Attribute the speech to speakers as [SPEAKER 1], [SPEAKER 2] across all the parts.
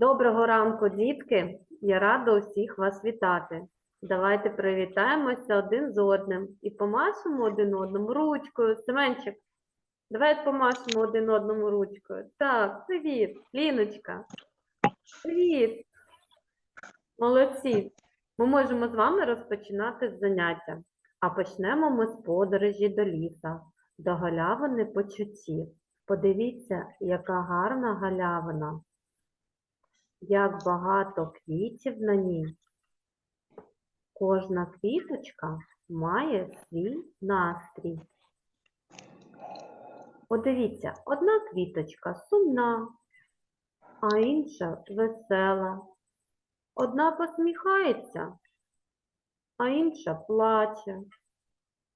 [SPEAKER 1] Доброго ранку, дітки! Я рада усіх вас вітати. Давайте привітаємося один з одним і помашемо один одному ручкою. Семенчик, давай помашемо один одному ручкою. Так, привіт, Ліночка. Привіт. Молодці. Ми можемо з вами розпочинати заняття. А почнемо ми з подорожі до ліса, до галявини почуттів. Подивіться, яка гарна галявина. Як багато квітів на ній. Кожна квіточка має свій настрій. Подивіться, одна квіточка сумна, а інша весела. Одна посміхається, а інша плаче.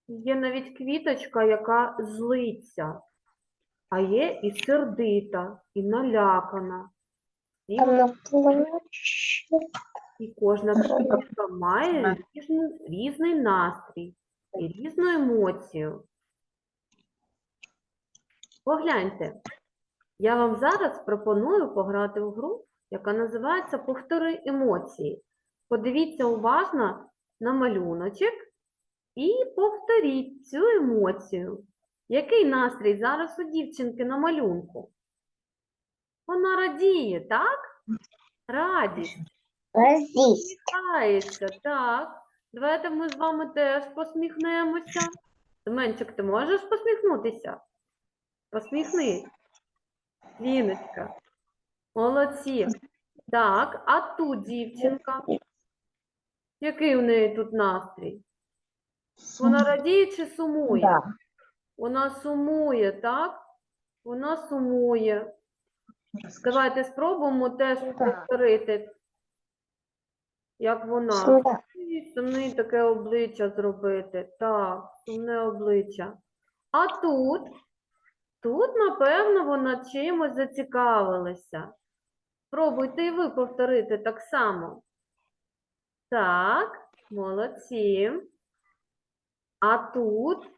[SPEAKER 1] Є навіть квіточка, яка злиться, а є і сердита, і налякана. І
[SPEAKER 2] Она плачет.
[SPEAKER 1] І кожна квіточка має різний, різний настрій і різну емоцію. Погляньте, я вам зараз пропоную пограти в гру, яка називається Повтори емоції. Подивіться уважно на малюночок і повторіть цю емоцію. Який настрій зараз у дівчинки на малюнку? Вона радіє, так? Радість. Посміхається, так. Давайте ми з вами теж посміхнемося. Семенчик, ти можеш посміхнутися? Посміхнись. Ліночка. Молодці. Так, а тут дівчинка. Який у неї тут настрій? Вона радіє чи сумує?
[SPEAKER 2] Да.
[SPEAKER 1] Вона сумує, так? Вона сумує. Давайте спробуємо теж повторити, як вона. Сумне таке обличчя зробити. Так, сумне обличчя. А тут, тут, напевно, вона чимось зацікавилася. Спробуйте і ви повторити так само. Так, молодці. А тут,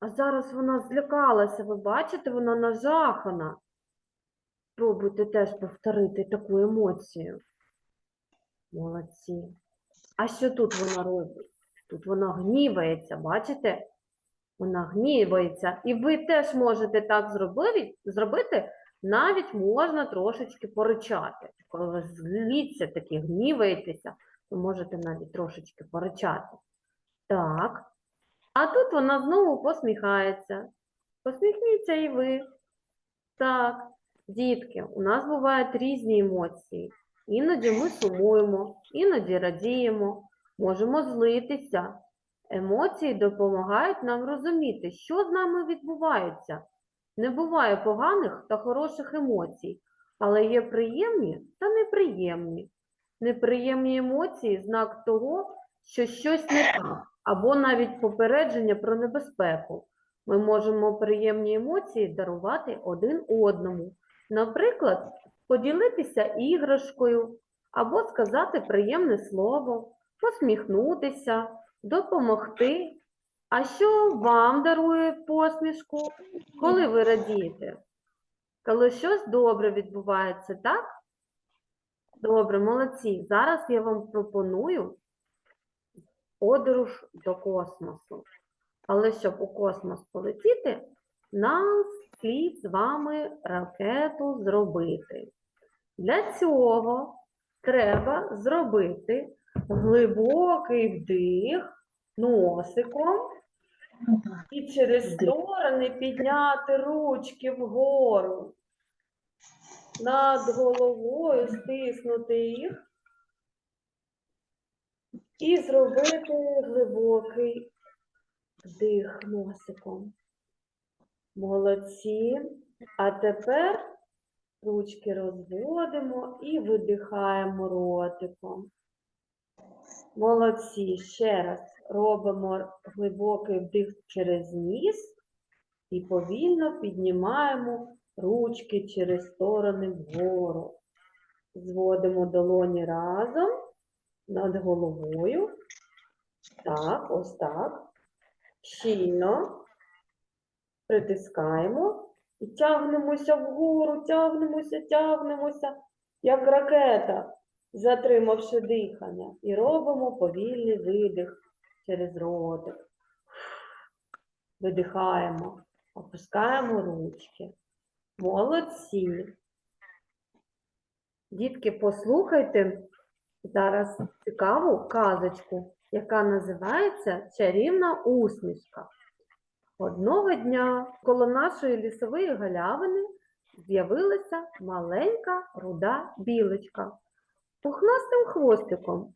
[SPEAKER 1] а зараз вона злякалася, ви бачите, вона нажахана. Спробуйте теж повторити таку емоцію. Молодці. А що тут вона робить? Тут вона гнівається, бачите? Вона гнівається. І ви теж можете так зробити, зробити, навіть можна трошечки поричати. Коли ви зліться, такі гніваєтеся, ви можете навіть трошечки поричати. Так. А тут вона знову посміхається. Посміхніться і ви. Так, дітки, у нас бувають різні емоції. Іноді ми сумуємо, іноді радіємо, можемо злитися. Емоції допомагають нам розуміти, що з нами відбувається. Не буває поганих та хороших емоцій, але є приємні та неприємні. Неприємні емоції знак того, що щось не так, або навіть попередження про небезпеку. Ми можемо приємні емоції дарувати один одному. Наприклад, поділитися іграшкою або сказати приємне слово, посміхнутися, допомогти. А що вам дарує посмішку, коли ви радієте? Коли щось добре відбувається, так? Добре, молодці. Зараз я вам пропоную подорож до космосу. Але щоб у космос полетіти, нам слід з вами ракету зробити. Для цього треба зробити глибокий вдих носиком і через сторони підняти ручки вгору. Над головою стиснути їх і зробити глибокий вдих носиком. Молодці. А тепер ручки розводимо і видихаємо ротиком. Молодці. Ще раз робимо глибокий вдих через ніс і повільно піднімаємо ручки через сторони вгору. Зводимо долоні разом над головою. Так, ось так. Щільно притискаємо і тягнемося вгору, тягнемося, тягнемося. як ракета, затримавши дихання, і робимо повільний видих через ротик. Видихаємо, опускаємо ручки. Молодці. Дітки, послухайте зараз цікаву казочку, яка називається Чарівна усмішка. Одного дня коло нашої лісової галявини з'явилася маленька руда білочка пухнастим хвостиком.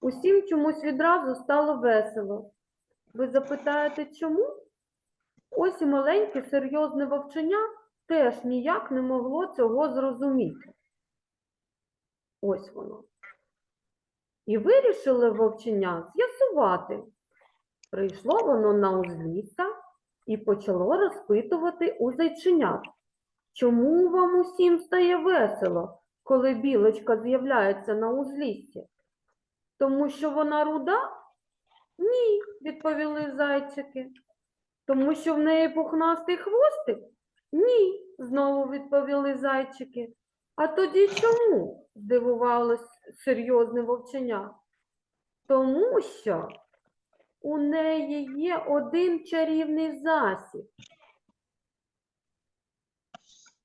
[SPEAKER 1] Усім чомусь відразу стало весело. Ви запитаєте, чому? Ось і маленьке серйозне вовченя теж ніяк не могло цього зрозуміти. Ось воно. І вирішили вовченя з'ясувати. Прийшло воно на узлісся і почало розпитувати у зайченят. Чому вам усім стає весело, коли білочка з'являється на узліссі? Тому що вона руда? Ні, відповіли зайчики. Тому що в неї пухнастий хвостик? Ні, знову відповіли зайчики. А тоді чому? здивувалось серйозне вовченя. Тому що у неї є один чарівний засіб.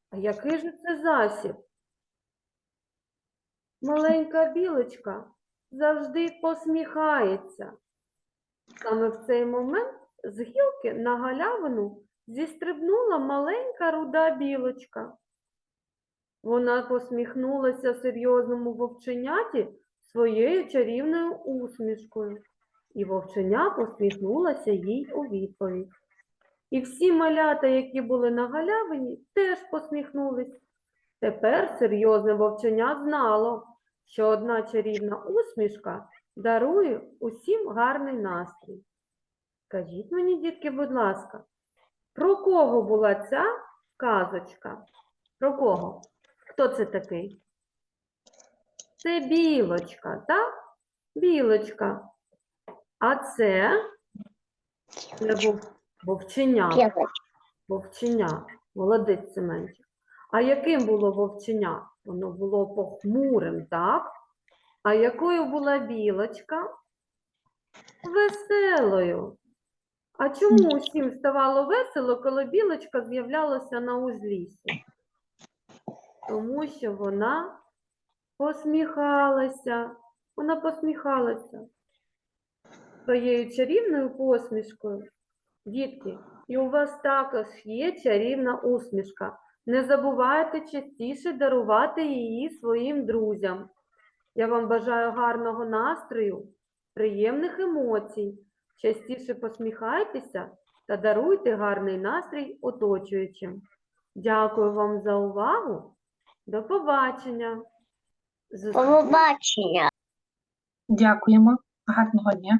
[SPEAKER 1] А який же це засіб? Маленька білочка завжди посміхається. Саме в цей момент з гілки на галявину зістрибнула маленька руда білочка. Вона посміхнулася серйозному вовченяті своєю чарівною усмішкою, і вовченя посміхнулася їй у відповідь. І всі малята, які були на галявині, теж посміхнулись. Тепер серйозне вовченя знало, що одна чарівна усмішка дарує усім гарний настрій. Скажіть мені, дітки, будь ласка, про кого була ця казочка? Про кого? Хто це такий? Це білочка, так? Білочка. А це, це вов- вовченя. Молодець Семенчик. А яким було вовченя? Воно було похмурим, так? А якою була білочка? Веселою. А чому усім ставало весело, коли білочка з'являлася на узліссі? Тому що вона посміхалася. Вона посміхалася своєю чарівною посмішкою. Дітки, і у вас також є чарівна усмішка. Не забувайте частіше дарувати її своїм друзям. Я вам бажаю гарного настрою, приємних емоцій. Частіше посміхайтеся та даруйте гарний настрій оточуючим. Дякую вам за увагу. До побачення. Зустрі-
[SPEAKER 2] Побачення.
[SPEAKER 3] Дякуємо. Гарного дня.